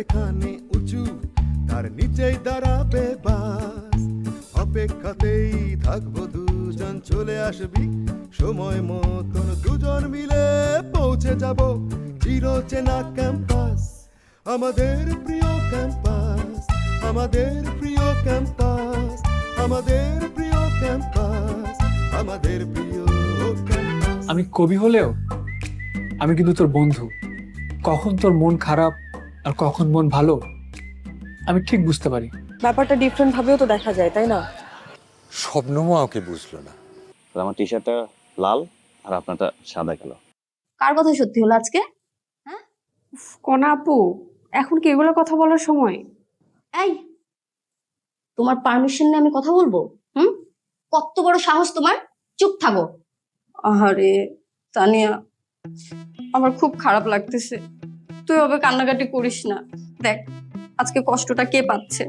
এখানে উঁচু, তার নিচেই দাঁড়াবে বাস। অপেক্ষাতেই থাকব দুজন, চলে আসবি। সময় মতন দুজন মিলে পৌঁছে যাব চির চেনা ক্যাম্পাস। আমাদের প্রিয় ক্যাম্পাস, আমাদের প্রিয় ক্যাম্পাস, আমাদের প্রিয় ক্যাম্পাস, আমাদের প্রিয় আমি কবি হলেও আমি কিন্তু তোর বন্ধু। কখন তোর মন খারাপ আর কখন মন ভালো আমি ঠিক বুঝতে পারি। ব্যাপারটা ডিফারেন্ট ভাবেও তো দেখা যায় তাই না? স্বপ্নমও আমাকে বুঝলো না। আমার টি শার্টটা লাল আর আপনারটা সাদা কালো। কার কথা সত্যি হলো আজকে? হ্যাঁ? কনা আপু এখন কি এগুলো কথা বলার সময়? এই তোমার পারমিশন নিয়ে আমি কথা বলব? হুম? কত বড় সাহস তোমার? চুপ থাকো। আহারে তানিয়া আমার খুব খারাপ লাগতেছে। তুই ওভাবে কান্নাকাটি করিস না। দেখ আজকে কষ্টটা কে পাচ্ছে?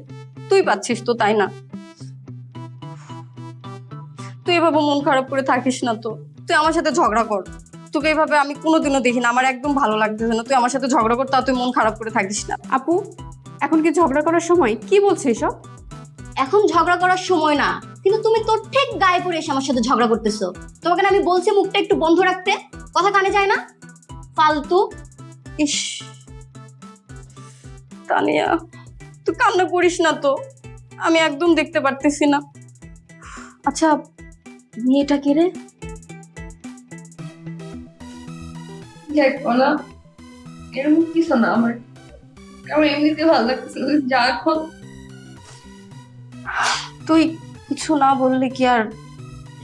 তুই পাচ্ছিস তো তাই না? তুই এভাবে মন খারাপ করে থাকিস না তো। তুই আমার সাথে ঝগড়া কর। তোকে এভাবে আমি কোনোদিনও দেখি না। আমার একদম ভালো লাগতেছে না তুই আমার সাথে ঝগড়া কর তা তুই মন খারাপ করে থাকিস না। আপু এখন কি ঝগড়া করার সময়? কি বলছে এসব? এখন ঝগড়া করার সময় না। কিন্তু তুমি তোর ঠিক গায়ে পড়ে এসে আমার সাথে ঝগড়া করতেছো। তোমাকে না আমি বলছি মুখটা একটু বন্ধ রাখতে। কথা কানে যায় না? ফালতু। ইস। তানিয়া তুই কান্না করিস না তো। আমি একদম দেখতে পারতেছি না। আচ্ছা মেয়েটা কে রে? এরকম কিছু না আমার আমার এমনিতে ভালো লাগতেছে না। যা এখন তুই কিছু না বললে কি আর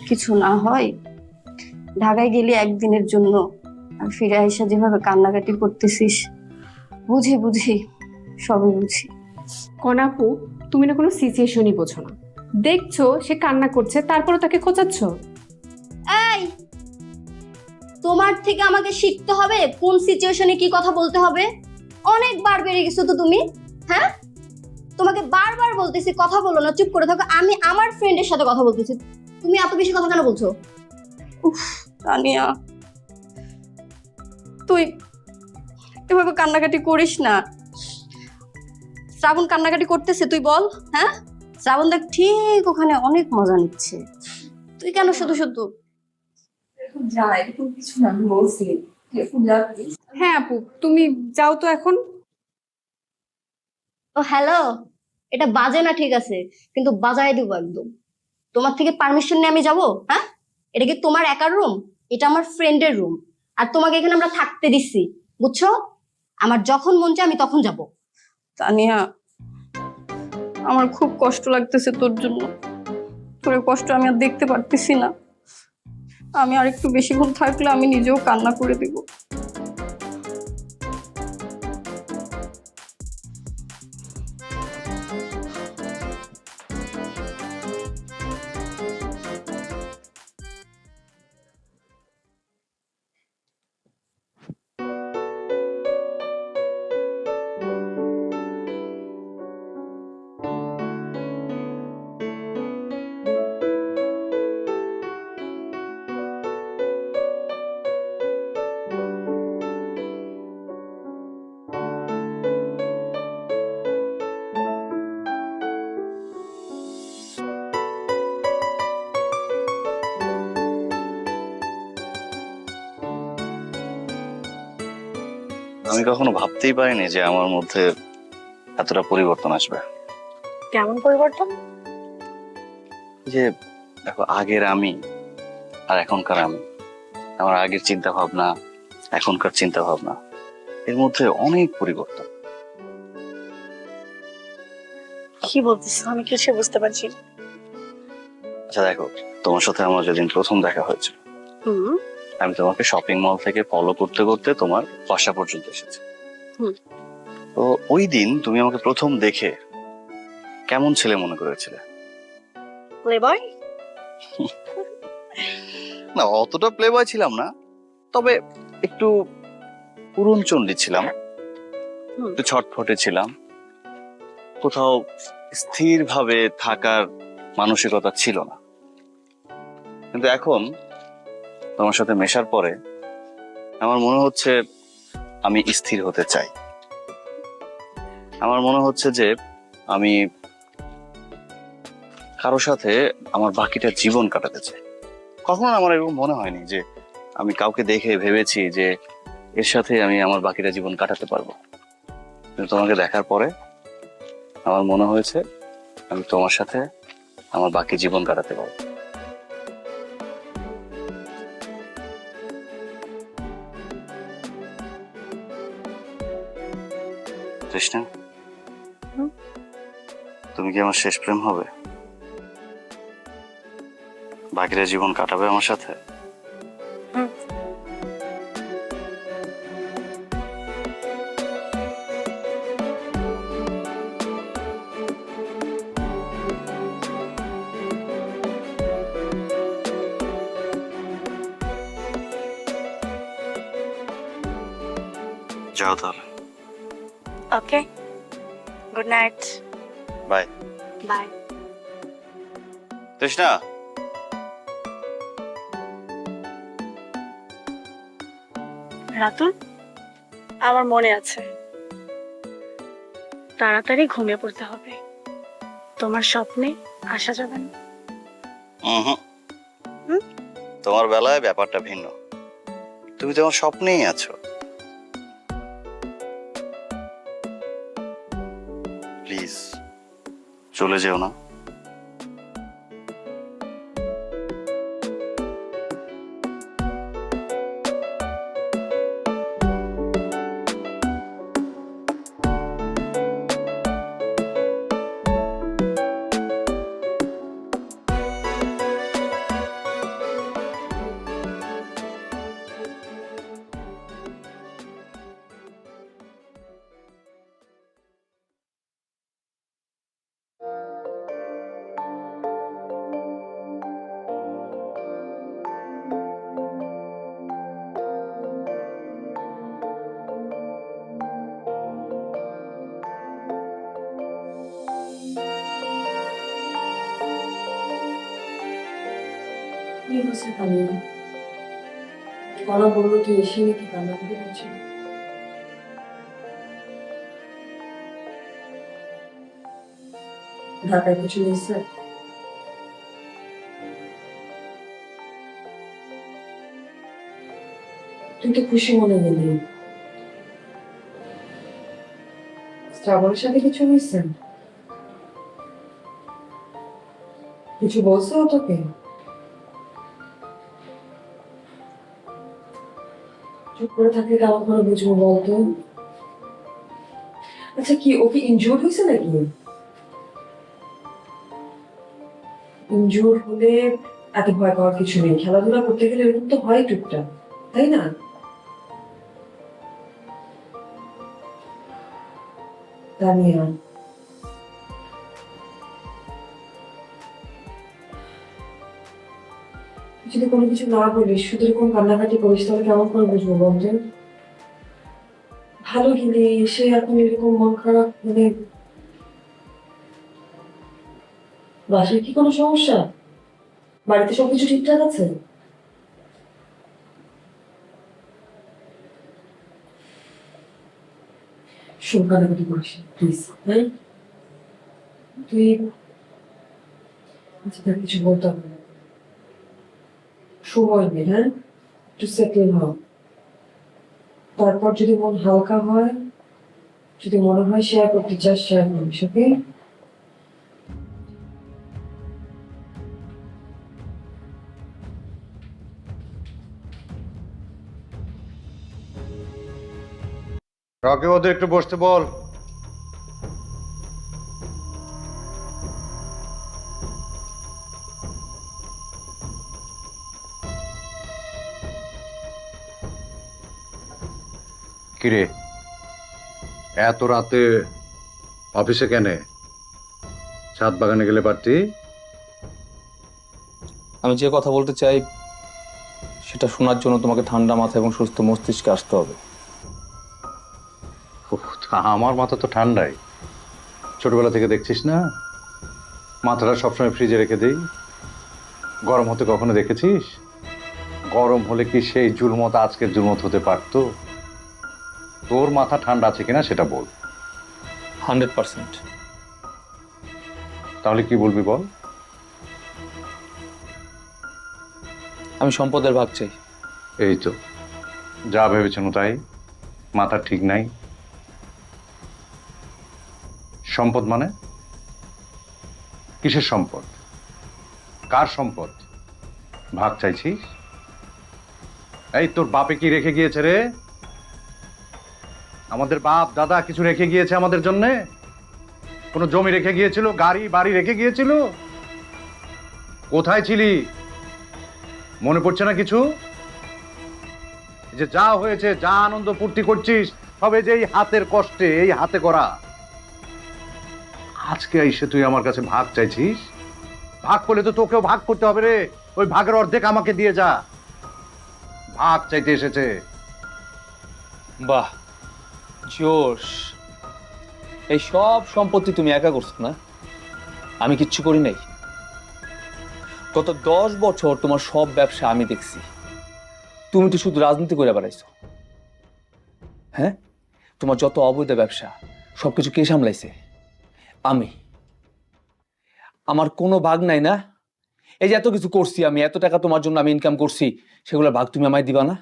কিছু না হয়? ঢাকায় গেলি একদিনের জন্য। আর ফিরে আইসা যেভাবে কান্নাকাটি করতেছিস বুঝি বুঝি সবই বুঝি। কনা আপু তুমি না কোনো সিচুয়েশনই বোঝো না। দেখছ সে কান্না করছে তারপরে তাকে খোঁচাচ্ছ? এই তোমার থেকে আমাকে শিখতে হবে কোন সিচুয়েশনে কি কথা বলতে হবে। অনেকবার বেড়ে গেছো তো তুমি হ্যাঁ? তোমাকে বারবার বলতেছি কথা বলো না চুপ করে থাকো। আমি আমার ফ্রেন্ডের সাথে কথা বলতেছি। তুমি এত বেশি কথা কেন বলছো? উফ তানিয়া। তুই। এভাবে কান্নাকাটি করিস না। শ্রাবণ কান্নাকাটি করতেছে তুই বল হ্যাঁ? শ্রাবণ দেখ ঠিক ওখানে অনেক মজা নিচ্ছে। তুই কেন শুধু শুধু। হ্যাঁ আপু তুমি যাও তো এখন। ও হ্যালো? এটা বাজে না ঠিক আছে কিন্তু বাজায় দিব একদম। তোমার থেকে পারমিশন নিয়ে আমি যাব হ্যাঁ? এটা কি তোমার একার রুম এটা আমার ফ্রেন্ডের রুম আর তোমাকে এখানে আমরা থাকতে দিচ্ছি বুঝছ? আমার যখন মন চায় আমি তখন যাব। তানিয়া, আমার খুব কষ্ট লাগতেছে তোর জন্য। তোর কষ্ট আমি আর দেখতে পারতেছি না। আমি আর একটু বেশি বেশিক্ষণ থাকলে আমি নিজেও কান্না করে দিব। আমি কখনো ভাবতেই পারিনি যে আমার মধ্যে এতটা পরিবর্তন আসবে। কেমন পরিবর্তন? যে দেখো আগের আমি আর এখনকার আমি। আমার আগের চিন্তা ভাবনা এখনকার চিন্তা ভাবনা এর মধ্যে অনেক পরিবর্তন। কি বলতেছ? আমি কিছু বুঝতে পারছি। আচ্ছা দেখো তোমার সাথে আমার যেদিন প্রথম দেখা হয়েছিল হুম। আমি তোমাকে শপিং মল থেকে ফলো করতে করতে তোমার বাসা পর্যন্ত এসেছি। তো ওই দিন তুমি আমাকে প্রথম দেখে কেমন ছেলে মনে করেছিলে? প্লেবয় না অতটা প্লে বয় ছিলাম না তবে একটু পুরন চণ্ডী ছিলাম একটু ছটফটে ছিলাম। কোথাও স্থিরভাবে থাকার মানসিকতা ছিল না। কিন্তু এখন তোমার সাথে মেশার পরে আমার মনে হচ্ছে আমি স্থির হতে চাই। আমার মনে হচ্ছে যে আমি কারও সাথে আমার বাকিটা জীবন কাটাতে চাই। কখনো আমার এরকম মনে হয়নি যে আমি কাউকে দেখে ভেবেছি যে এর সাথে আমি আমার বাকিটা জীবন কাটাতে পারব। তোমাকে দেখার পরে আমার মনে হয়েছে আমি তোমার সাথে আমার বাকি জীবন কাটাতে পারব। তৃষ্ণা তুমি কি আমার শেষ প্রেম হবে? বাকিটা জীবন কাটাবে আমার সাথে? যাও তাহলে। Okay good night bye bye Trishna Ratul আমার মনে আছে। তাড়াতাড়ি ঘুমিয়ে পড়তে হবে। তোমার স্বপ্নে আসা যাবে না? তোমার বেলায় ব্যাপারটা ভিন্ন। তুমি তোমার স্বপ্নেই আছো। চলে যেও না। কি হচ্ছে কান্না কলা বলল, তুই এসে নাকি কান্না করে করছি ঢাকায় কিছু নিয়েছে তুই তো খুশি মনে গেলি শ্রাবণের সাথে কিছু হয়েছে কিছু বলছে তোকে চুপ করে থাকলে কেমন করে বুঝব বলতো? আচ্ছা কি ও কি ইনজুর হয়েছে নাকি? ইনজুর হলে এত ভয় পাওয়ার কিছু নেই। খেলাধুলা করতে গেলে এরকম তো হয় টুকটাক, তাই না? তানিয়া যদি কোনো কিছু না বলিস শুধু এরকম কান্নাকাটি করিস, তাহলে কেমন করে বুঝব বলতে ভালো গেলে এসে এখন এরকম মন খারাপ মানে বাসায় কি কোনো সমস্যা? বাড়িতে সবকিছু ঠিকঠাক আছে? শোন কান্নাকাটি করিস প্লিজ হ্যাঁ? তুই আচ্ছা কিছু বলতে হবে সময় নেই হ্যাঁ একটু সেটেল হও তারপর যদি মন হালকা হয়, যদি মনে হয় শেয়ার করতে চাস শেয়ার করিস ওকে রকে ওদের একটু বসতে বল। এত রাতে অফিসে কেনে? ছাদ বাগানে গেলে পারতি? আমি যে কথা বলতে চাই সেটা শোনার জন্য তোমাকে ঠান্ডা মাথা এবং সুস্থ মস্তিষ্কে আসতে হবে। আমার মাথা তো ঠান্ডাই। ছোটবেলা থেকে দেখছিস না? মাথাটা সবসময় ফ্রিজে রেখে দিই। গরম হতে কখনো দেখেছিস? গরম হলে কি সেই জুলমত আজকের জুলমত হতে পারতো? তোর মাথা ঠান্ডা আছে কিনা সেটা বল। Hundred percent. তাহলে কি বলবি বল? আমি সম্পদের ভাগ চাই। এই তো। যা ভেবেছেন তাই। মাথা ঠিক নাই। সম্পদ মানে? কিসের সম্পদ? কার সম্পদ? ভাগ চাইছিস? এই তোর বাপে কি রেখে গিয়েছে রে? আমাদের বাপ, দাদা কিছু রেখে গিয়েছে আমাদের জন্যে? কোনো জমি রেখে গিয়েছিল? গাড়ি, বাড়ি রেখে গিয়েছিল? কোথায় ছিলি? মনে পড়ছে না কিছু? যে যা হয়েছে, যা আনন্দ ফুর্তি করছিস, সবে যে এই হাতের কষ্টে, এই হাতে করা। আজকে এসে তুই আমার কাছে ভাগ চাইছিস? ভাগ করলে তো তোকেও ভাগ করতে হবে রে। ওই ভাগের অর্ধেক আমাকে দিয়ে যা। ভাগ চাইতে এসেছে। বাহ জোশ এই সব সম্পত্তি তুমি একা করছ না? আমি কিচ্ছু করি নাই। গত দশ বছর তোমার সব ব্যবসা আমি দেখছি। তুমি তো শুধু রাজনীতি করে বেড়াইছো। হ্যাঁ? তোমার যত অবৈধ ব্যবসা, সবকিছু কে সামলাইছে? আমি। আমার কোনো ভাগ নাই না? এই যে এত কিছু করছি আমি, এত টাকা তোমার জন্য আমি ইনকাম করছি, সেগুলোর ভাগ তুমি আমায় দিবা না?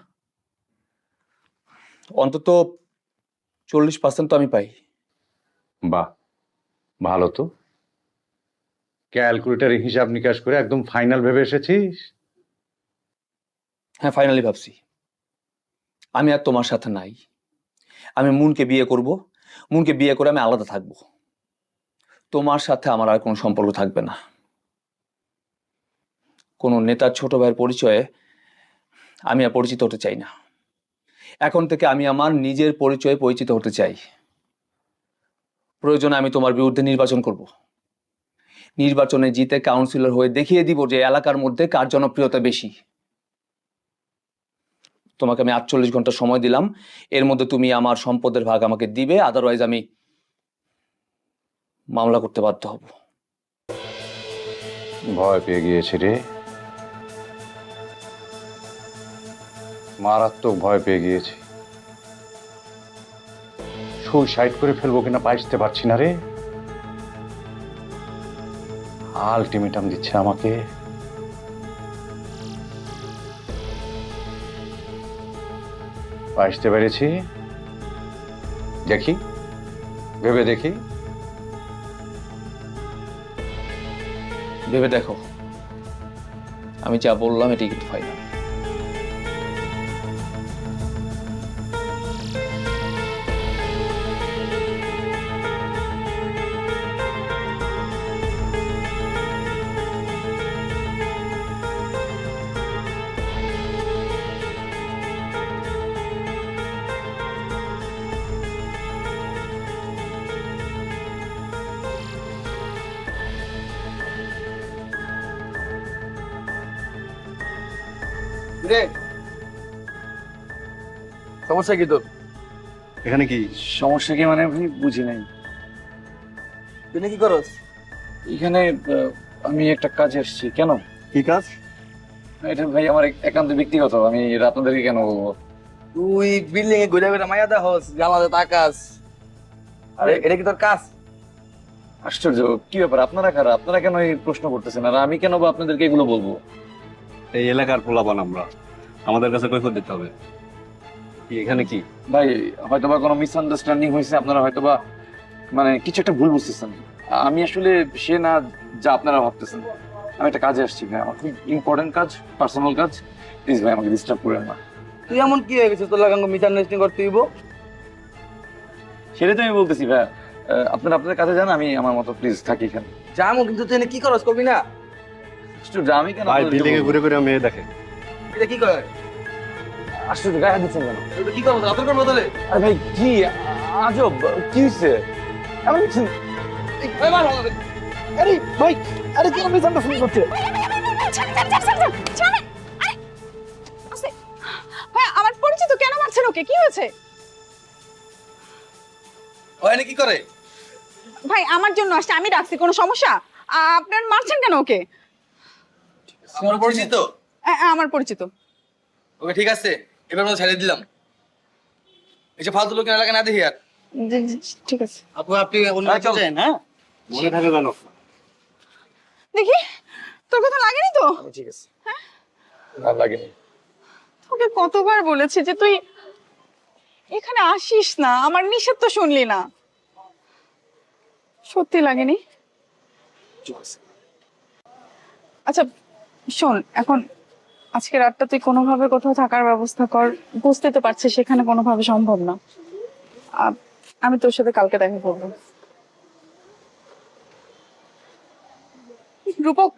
অন্তত চল্লিশ পার্সেন্ট তো আমি পাই। বাহ ভালো তো। ক্যালকুলেটারে হিসাব নিকাশ করে একদম ফাইনাল ভেবে এসেছিস? হ্যাঁ ফাইনালি ভাবছি। আমি আর তোমার সাথে নাই। আমি মুনকে বিয়ে করব। মুনকে বিয়ে করে আমি আলাদা থাকব। তোমার সাথে আমার আর কোনো সম্পর্ক থাকবে না। কোনো নেতার ছোট ভাইয়ের পরিচয়ে আমি আর পরিচিত হতে চাই না। এখন থেকে আমি আমার নিজের পরিচয়ে পরিচিত হতে চাই। প্রয়োজনে আমি তোমার বিরুদ্ধে নির্বাচন করব। নির্বাচনে জিতে কাউন্সিলর হয়ে দেখিয়ে দিব যে এলাকার মধ্যে কার জনপ্রিয়তা বেশি। তোমাকে আমি আটচল্লিশ ঘণ্টা সময় দিলাম। এর মধ্যে তুমি আমার সম্পদের ভাগ আমাকে দিবে আদারওয়াইজ আমি মামলা করতে বাধ্য হব। ভয় পেয়ে গিয়েছি রে। মারাত্মক ভয় পেয়ে গিয়েছি। সুইসাইড করে ফেলব কিনা পাইতে পারছি না রে। আলটিমেটাম দিচ্ছে আমাকে। পাইতে পেরেছি? দেখি। ভেবে দেখি। ভেবে দেখো। আমি যা বললাম এটাই কিন্তু ফাইনাল সমস্যা কি তোর? এখানে কি? সমস্যা কি মানে আমি বুঝি নাই। তুই কি করস? এখানে আহ, আমি একটা কাজে এসেছি কেন? কি কাজ? এটা ভাই আমার এক- একান্ত ব্যক্তিগত আমি এটা আপনাদেরকে কেন বলব? তুই বিল্ডিং এ ঘুরে ঘুরে মায়া দেখস জানাতে তাকাস। আরে এটা কি তোর কাজ? আশ্চর্য কি ব্যাপার? আপনারা কারা? আপনারা কেন এই প্রশ্ন করতেছেন? আর আমি কেন বা আপনাদেরকে এগুলো বলব? এই এলাকার পোলাপান আমরা। আমাদের কাছে কৈফত দিতে হবে। কি? এখানে কি? ভাই হয়তোবা কোনো মিসআন্ডারস্ট্যান্ডিং হয়েছে আপনারা হয়তোবা মানে কিছু একটা ভুল বুঝতেছেন। আমি আসলে সে না যা আপনারা ভাবতেছেন। আমি একটা কাজে আসছি ভাই। আমার খুব ইম্পর্টেন্ট কাজ পার্সোনাল কাজ। প্লিজ ভাই আমাকে ডিস্টার্ব করেন না। তুই এমন কি হয়ে গেছিস? তোর লাগাঙ্গ মিসআন্ডারস্ট্যান্ডিং করতে হইব? সেটাই তো আমি বলতেছি ভাই। আপনারা আপনাদের কাজে যান আমি আমার মতো প্লিজ থাকি এখানে। জামু কিন্তু তুই এনে কি করস করবি না? আমি কেন ভাই আপনাদেরকে বিল্ডিং এ ঘুরে ঘুরে মেয়ে দেখে। এটা কি করে? আশ্চর্য গায়ে হাত দিচ্ছেন কেন? কি করব? আরে ভাই কি? আজব কি হয়েছে এমন কিছু আরে ভাই আরে কি হচ্ছে ভাই আমার পরিচিত কেন মারছেন ওকে? কি হয়েছে? ও এনে কি করে? ভাই আমার জন্য আসছে আমি ডাকছি কোনো সমস্যা? আপনার মারছেন কেন ওকে? আমার পরিচিত? আমার পরিচিত। ওকে ঠিক আছে। এবার মতো ছেড়ে দিলাম। এই যে ফালতু লোকের এলাকা না দেখি আর। ঠিক আছে। আপু আপনি অন্য কাছে যান হ্যাঁ? মনে থাকে কেন দেখি তোর কথা লাগেনি তো? ঠিক আছে। আর লাগেনি। তোকে কতবার বলেছি যে তুই এখানে আসিস না আমার নিষেধ তো শুনলি না। সত্যি লাগেনি? ঠিক আছে। আচ্ছা শোন এখন আজকে রাতটা তুই কোনোভাবে কোথাও থাকার ব্যবস্থা কর। বুঝতে তো পারছিস সেখানে কোনোভাবে সম্ভব না। আমি তোর সাথে কালকে দেখা করব। রূপক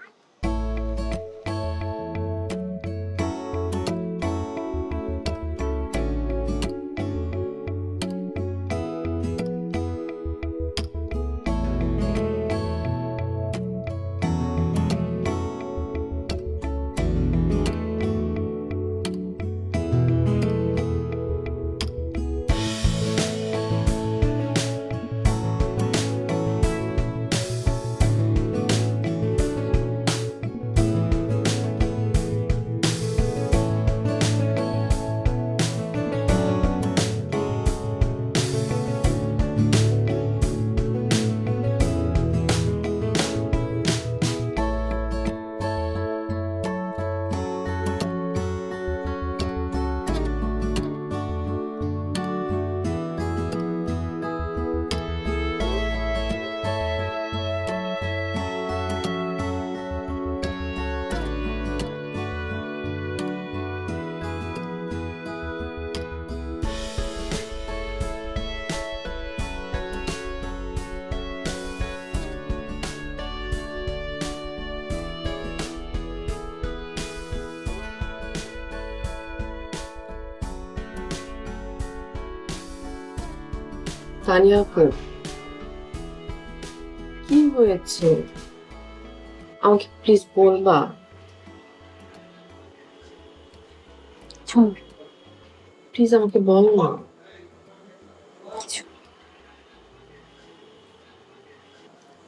আপু কি হয়েছে? আমাকে প্লিজ বলবা। প্লিজ আমাকে বল না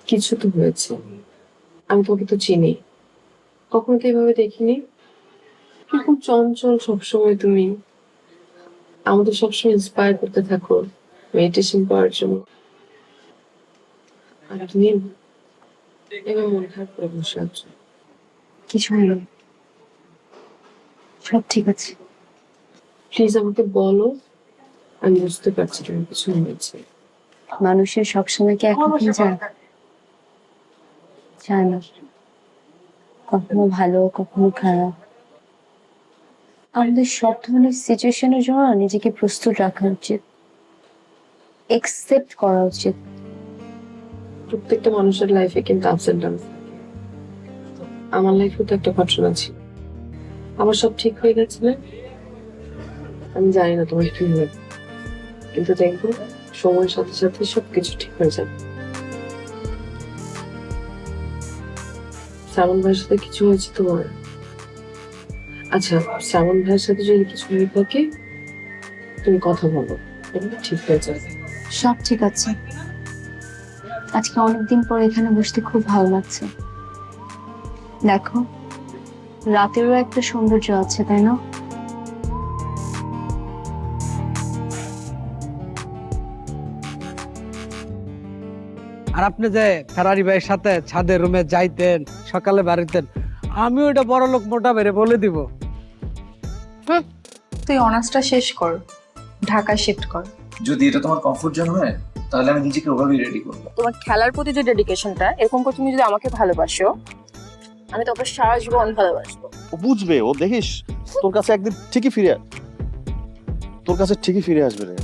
কিছু তো হয়েছে। আমি তোকে তো চিনি। কখনো তো এভাবে দেখিনি। কীরকম চঞ্চল সবসময় তুমি। আমাদের সবসময় ইন্সপায়ার করতে থাকো। মেডিটেশন করার জন্য। আর তুমি এবার মন খারাপ করে বসে আছো? কিছু হলো না। সব ঠিক আছে। প্লিজ আমাকে বলো আমি বুঝতে পারছি তোমার কিছু হয়েছে। মানুষের সবসময় কি এখন যায় যায় না। কখনো ভালো কখনো খারাপ। আমাদের সব ধরনের সিচুয়েশনের জন্য নিজেকে প্রস্তুত রাখা উচিত। একসেপ্ট করা উচিত। প্রত্যেকটা মানুষের লাইফে কিন্তু আপস এন্ড ডাউন আমার লাইফে তো একটা ঘটনা ছিল। আমার সব ঠিক হয়ে গেছে না? আমি জানি না তোমার কি হবে কিন্তু দেখব, সময়ের সাথে সাথে সবকিছু ঠিক হয়ে যাবে। শ্রাবণ ভাইয়ের সাথে কিছু হয়েছে তোমার? আচ্ছা শ্রাবণ ভাইয়ের সাথে যদি কিছু হয়ে থাকে, তুমি কথা বলো। ঠিক হয়ে যাবে। সব ঠিক আছে। আজকে অনেকদিন পর এখানে বসতে খুব ভালো লাগছে। দেখো রাতেরও একটা সৌন্দর্য আছে তাই না? আর আপনি যে ফেরারি ভাইয়ের সাথে ছাদের রুমে যাইতেন সকালে বাড়িতেন আমি ওটা বড় লোক মোটা বেড়ে বলে দিব। তুই অনার্সটা শেষ কর ঢাকায় শিফট কর। যদি এটা তোমার কমফোর্ট জোন হয় তাহলে আমি নিজেকে ওভাবেই রেডি করব। তোমার খেলার প্রতি যে ডেডিকেশনটা এরকম করে তুমি যদি আমাকে ভালোবাসো আমি তোকে সারা জীবন ভালোবাসবো। ও বুঝবে ও দেখিস তোর কাছে একদিন ঠিকই ফিরে তোর কাছে ঠিকই ফিরে আসবে রে।